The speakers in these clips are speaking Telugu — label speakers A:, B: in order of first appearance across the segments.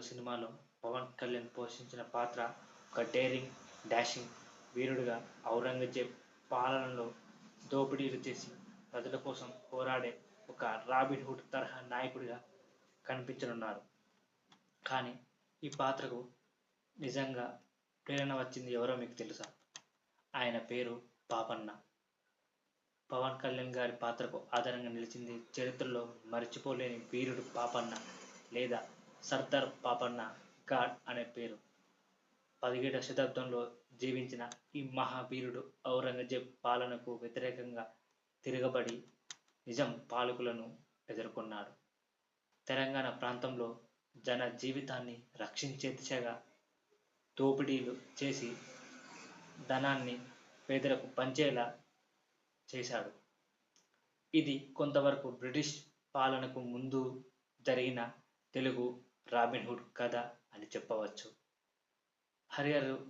A: సినిమాలో పవన్ కళ్యాణ్ పోషించిన పాత్ర ఒక డేరింగ్ డాషింగ్ వీరుడుగా ఔరంగజేబ్ పాలనలో దోపిడీలు చేసి ప్రజల కోసం పోరాడే ఒక రాబిన్ హుడ్ తరహా నాయకుడిగా కనిపించనున్నారు. కానీ ఈ పాత్రకు నిజంగా ప్రేరణ వచ్చింది ఎవరో మీకు తెలుసా? ఆయన పేరు పాపన్న పవన్ కళ్యాణ్ గారి పాత్రకు ఆధారంగా నిలిచింది చరిత్రలో మర్చిపోలేని వీరుడు పాపన్న లేదా సర్దార్ పాపన్న గాడ్ అనే పేరు. పదిహేడవ శతాబ్దంలో జీవించిన ఈ మహావీరుడు ఔరంగజేబ్ పాలనకు వ్యతిరేకంగా తిరగబడి నిజం పాలకులను ఎదుర్కొన్నాడు. తెలంగాణ ప్రాంతంలో జన జీవితాన్ని రక్షించే దిశగా దోపిడీలు చేసి ధనాన్ని పేదలకు పంచేలా చేశాడు. ఇది కొంతవరకు బ్రిటిష్ పాలనకు ముందు జరిగిన తెలుగు రాబిన్హుడ్ కథ అని చెప్పవచ్చు. హరిహరు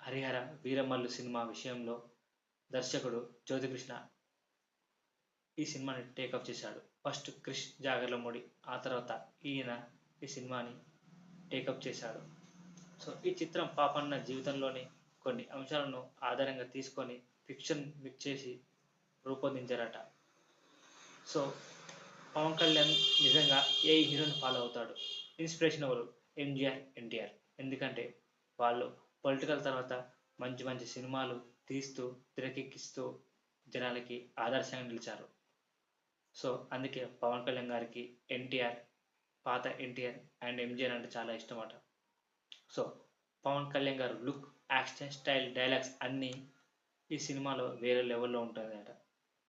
A: హరిహర వీరమల్లు సినిమా విషయంలో దర్శకుడు జ్యోతికృష్ణ ఈ సినిమాని టేకప్ చేశాడు. ఫస్ట్ క్రిష్ జాగర్లమూడి ఆ తర్వాత ఈయన ఈ సినిమాని టేకప్ చేశాడు. సో ఈ చిత్రం పాపన్న జీవితంలోని కొన్ని అంశాలను ఆధారంగా తీసుకొని ఫిక్షన్ మిక్స్ చేసి రూపొందించారట. సో పవన్ కళ్యాణ్ నిజంగా ఏ హీరోని ఫాలో అవుతాడు? ఇన్స్పిరేషన్ ఎవరు? MGR NTR. ఎందుకంటే వాళ్ళు పొలిటికల్ తర్వాత మంచి మంచి సినిమాలు తీస్తూ తెరకెక్కిస్తూ జనాలకి ఆదర్శంగా నిలిచారు. సో అందుకే పవన్ కళ్యాణ్ గారికి ఎన్టీఆర్ పాత ఎన్టీఆర్ అండ్ ఎంజిఆర్ అంటే చాలా ఇష్టం అట సో పవన్ కళ్యాణ్ గారు లుక్ యాక్షన్ స్టైల్ డైలాగ్స్ అన్నీ ఈ సినిమాలో వేరే లెవెల్లో ఉంటుంది అట